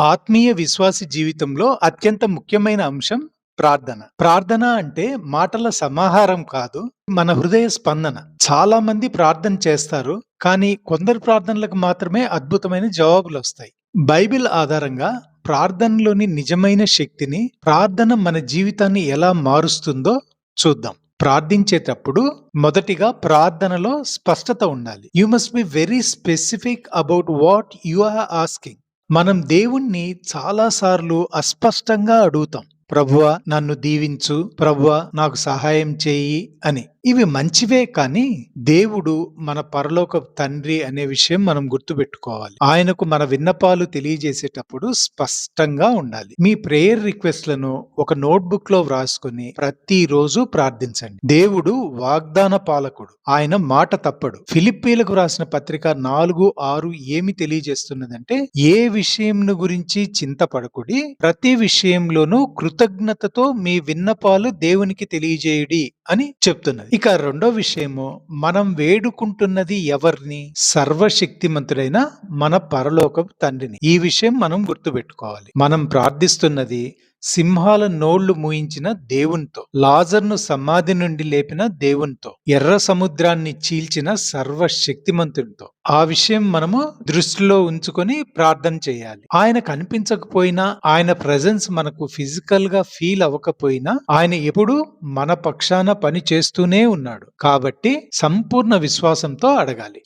ఆత్మీయ విశ్వాసి జీవితంలో అత్యంత ముఖ్యమైన అంశం ప్రార్థన. ప్రార్థన అంటే మాటల సమాహారం కాదు. మన హృదయ స్పందన. చాలా మంది ప్రార్థన చేస్తారు. కానీ కొందరు ప్రార్థనలకు మాత్రమే అద్భుతమైన జవాబులు వస్తాయి బైబిల్ ఆధారంగా ప్రార్థనలోని నిజమైన శక్తిని, ప్రార్థన మన జీవితాన్ని ఎలా మారుస్తుందో చూద్దాం. ప్రార్థించేటప్పుడు మొదటిగా ప్రార్థనలో స్పష్టత ఉండాలి. You must be very specific about what you are asking. మనం దేవుణ్ణి చాలా సార్లు అస్పష్టంగా అడుగుతాం. ప్రభువ నన్ను దీవించు, ప్రభువ నాకు సహాయం చేయి అని. ఇవి మంచివే కానీ దేవుడు మన పరలోక తండ్రి అనే విషయం మనం గుర్తుపెట్టుకోవాలి. ఆయనకు మన విన్నపాలు తెలియజేసేటప్పుడు స్పష్టంగా ఉండాలి. మీ ప్రేయర్ రిక్వెస్ట్‌లను ఒక నోట్‌బుక్లో వ్రాసుకొని ప్రతిరోజు ప్రార్థించండి. దేవుడు వాగ్దాన పాలకుడు. ఆయన మాట తప్పడు. ఫిలిప్పీలకు రాసిన పత్రిక 4, 6 ఏమి తెలియజేస్తున్నదంటే ఏ విషయంను గురించి చింతపడకుడి ప్రతి విషయంలోనూ కృతజ్ఞతతో మీ విన్నపాలు దేవునికి తెలియజేయుడి అని చెప్తున్నది. ఇక రెండో విషయము మనం వేడుకుంటున్నది ఎవరిని? సర్వశక్తిమంతుడైన మన పరలోకపు తండ్రిని. ఈ విషయం మనం గుర్తుపెట్టుకోవాలి. మనం ప్రార్థిస్తున్నది సింహాల నోళ్ళు మూయించిన దేవునితో, లాజర్‌ను సమాధి నుండి లేపిన దేవునితో, ఎర్ర సముద్రాన్ని చీల్చిన సర్వశక్తిమంతునితో. ఆ విషయం మనము దృష్టిలో ఉంచుకొని ప్రార్థన చేయాలి. ఆయన కనిపించకపోయినా, ఆయన ప్రజెన్స్ మనకు ఫిజికల్గా ఫీల్ అవ్వకపోయినా, ఆయన ఎప్పుడూ మన పక్షాన పని చేస్తూనే ఉన్నాడు. కాబట్టి సంపూర్ణ విశ్వాసంతో అడగాలి.